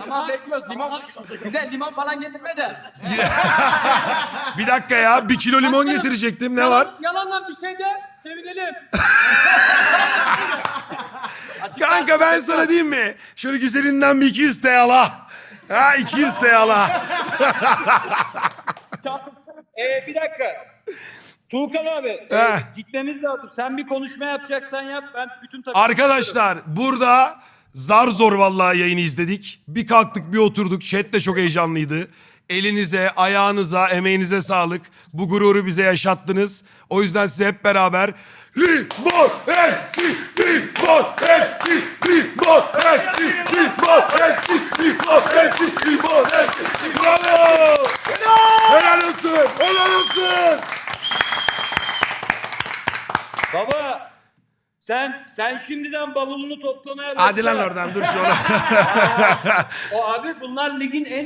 Tamam bekliyoruz. Limon, bize limon falan getirme de. Bir dakika ya bir kilo limon getirecektim ne var? Yalandan bir şey de sevinelim. Kanka ben sana diyeyim mi? Şöyle güzelinden bir 200 TL al. Ha 200 TL al. Ee, bir dakika. Tuğkan abi e, Heh. gitmemiz lazım. Sen bir konuşma yapacaksan yap. Ben bütün takım Arkadaşlar burada zar zor vallahi yayını izledik. Bir kalktık bir oturduk. Chat de çok heyecanlıydı. Elinize, ayağınıza, emeğinize sağlık. Bu gururu bize yaşattınız. O yüzden size hep beraber Limon hepsi, limon hepsi, limon hepsi, limon hepsi, limon hepsi, limon hepsi. Bravo! Helal olsun, helal olsun. Baba sen sen şimdiden bavulunu toplamaya Hadi lan başla. oradan dur şu O abi bunlar ligin en